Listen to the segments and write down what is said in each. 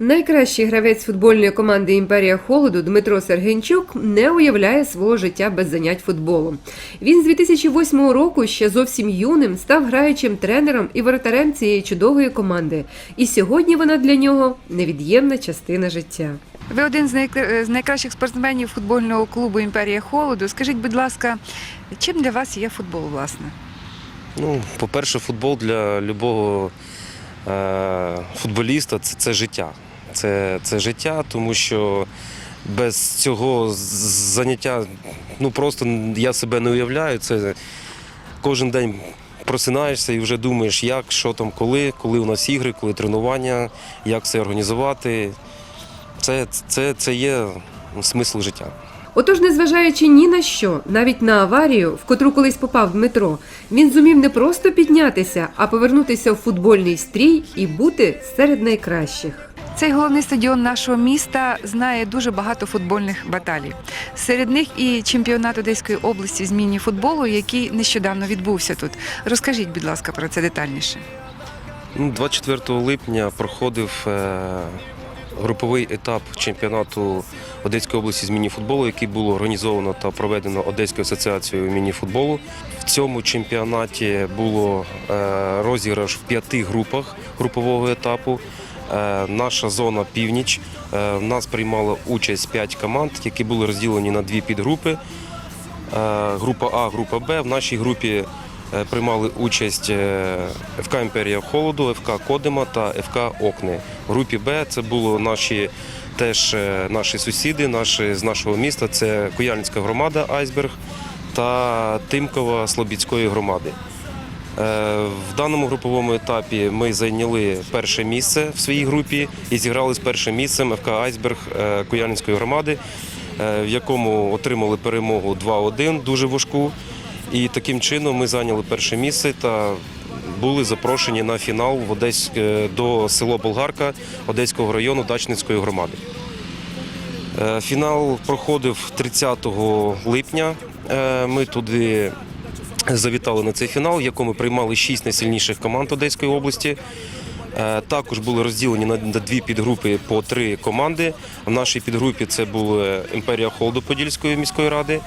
Найкращий гравець футбольної команди Імперія Холоду Дмитро Сергенчук не уявляє свого життя без занять футболом. Він з 2008 року ще зовсім юним став граючим тренером і воротарем цієї чудової команди. І сьогодні вона для нього невід'ємна частина життя. Ви один з, найкра- найкращих спортсменів футбольного клубу Імперія Холоду. Скажіть, будь ласка, чим для вас є футбол, власне? Ну, по-перше, футбол для любого е, футболіста це, це життя. Це, це життя, тому що без цього заняття ну просто я себе не уявляю. Це кожен день просинаєшся і вже думаєш, як, що там, коли, коли у нас ігри, коли тренування, як все організувати. Це, це, це є смисл життя. Отож, незважаючи ні на що, навіть на аварію, в котру колись попав Дмитро, він зумів не просто піднятися, а повернутися в футбольний стрій і бути серед найкращих. Цей головний стадіон нашого міста знає дуже багато футбольних баталій. Серед них і чемпіонат Одеської області з міні-футболу, який нещодавно відбувся тут. Розкажіть, будь ласка, про це детальніше. Ну, 24 липня проходив е, груповий етап чемпіонату Одеської області з мініфутболу, який було організовано та проведено Одеською асоціацією мініфутболу. В цьому чемпіонаті було е, розіграш в п'яти групах групового етапу. Е, наша зона північ. Е, в нас приймало участь п'ять команд, які були розділені на дві підгрупи. Е, Група А, група Б. В нашій групі приймали участь ФК Імперія Холоду, ФК Кодима та ФК Окни. В групі Б це були наші теж наші сусіди, наші з нашого міста. Це Куяльницька громада Айсберг та Тимкова Слобідської громади. Е, В даному груповому етапі ми зайняли перше місце в своїй групі і зіграли з першим місцем ФК Айсберг е, Куяльницької громади, е, в якому отримали перемогу 2-1, дуже важку. І таким чином ми зайняли перше місце та були запрошені на фінал в Одесь е, до село Болгарка Одеського району Дачницької громади. Фінал проходив 30 липня. Ми туди завітали на цей фінал, в якому приймали шість найсильніших команд Одеської області. Е, Також були розділені на дві підгрупи по три команди. В нашій підгрупі це була Імперія Холду Подільської міської ради,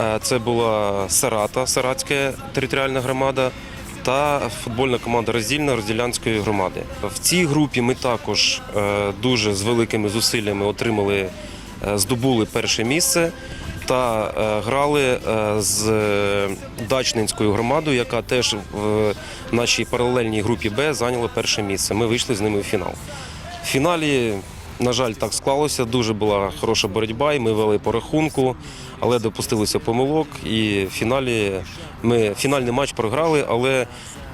е, це була Сарата, Саратська територіальна громада та футбольна команда Роздільна Розділянської громади. В цій групі ми також е, дуже з великими зусиллями отримали, здобули перше місце та е, грали е, з е, Дачнинською громадою, яка теж в нашій паралельній групі Б зайняла перше місце. Ми вийшли з ними в фінал. В фіналі, на жаль, так склалося. Дуже була хороша боротьба, і ми вели по рахунку, але допустилися помилок. І в фіналі ми фінальний матч програли, але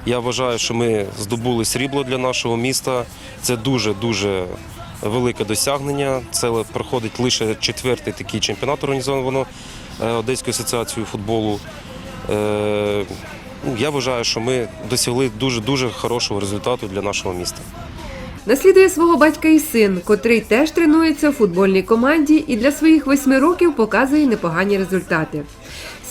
я вважаю, що ми здобули срібло для нашого міста. Це дуже дуже велике досягнення. Це проходить лише четвертий такий чемпіонат організовано е, Одеською асоціацією футболу. Е, ну, Я вважаю, що ми досягли дуже дуже хорошого результату для нашого міста. Наслідує свого батька і син, котрий теж тренується у футбольній команді і для своїх восьми років показує непогані результати.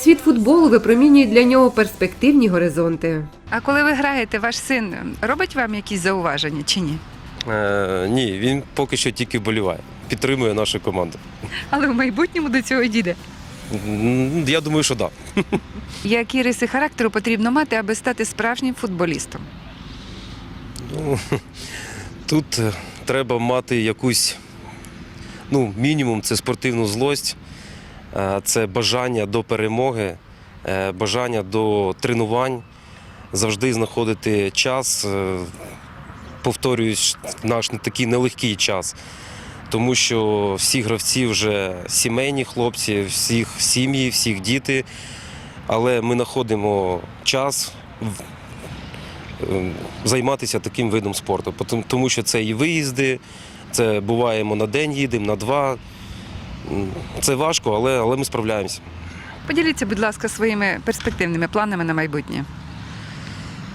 Світ футболу випромінює для нього перспективні горизонти. А коли ви граєте, ваш син робить вам якісь зауваження чи ні? Е, ні, він поки що тільки вболіває, підтримує нашу команду. Але в майбутньому до цього дійде. М, Я думаю, що так. Да. Які риси характеру потрібно мати, аби стати справжнім футболістом? Ну, тут е, треба мати якусь, ну, мінімум це спортивну злость, е, це бажання до перемоги, е, бажання до тренувань, завжди знаходити час. е, Повторююсь, наш такий нелегкий час. Тому що всі гравці вже сімейні хлопці, всіх сім'ї, всіх діти. Але ми знаходимо час е, займатися таким видом спорту. Тому що це і виїзди, це буваємо на день їдемо, на два. Це важко, але, але ми справляємося. Поділіться, будь ласка, своїми перспективними планами на майбутнє.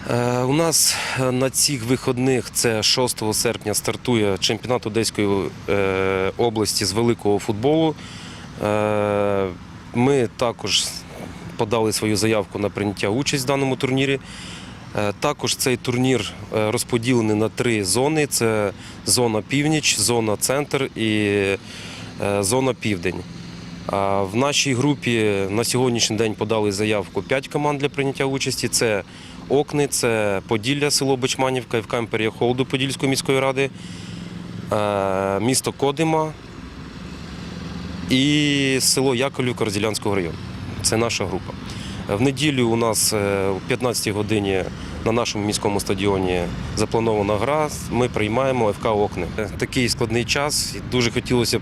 Е, У нас на цих вихідних це 6 серпня стартує чемпіонат Одеської е, області з великого футболу. Е, Ми також подали свою заявку на прийняття участь в даному турнірі. Також цей турнір розподілений на три зони: це зона північ, зона центр і зона південь. В нашій групі на сьогоднішній день подали заявку 5 команд для прийняття участі. Це Окни, це Поділля, село Бечманівка, ФК Імперія Холоду Подільської міської ради, е, місто Кодима і село Яковлівка Розділянського району. Це наша група. В неділю у нас е, о 15-й годині на нашому міському стадіоні запланована гра. Ми приймаємо ФК Окни. Такий складний час. Дуже хотілося б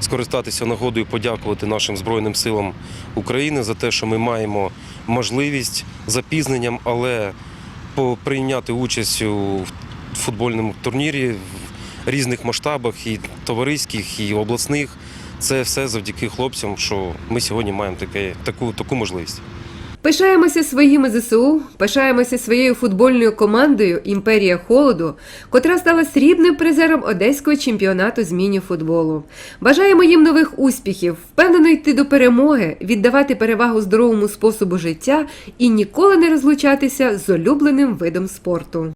скористатися нагодою, подякувати нашим Збройним силам України за те, що ми маємо можливість запізненням, але прийняти участь у футбольному турнірі в різних масштабах, і товариських, і обласних. Це все завдяки хлопцям, що ми сьогодні маємо таке, таку, таку можливість. Пишаємося своїми ЗСУ, пишаємося своєю футбольною командою Імперія Холоду, котра стала срібним призером одеського чемпіонату з міні-футболу. Бажаємо їм нових успіхів, впевнено йти до перемоги, віддавати перевагу здоровому способу життя і ніколи не розлучатися з улюбленим видом спорту.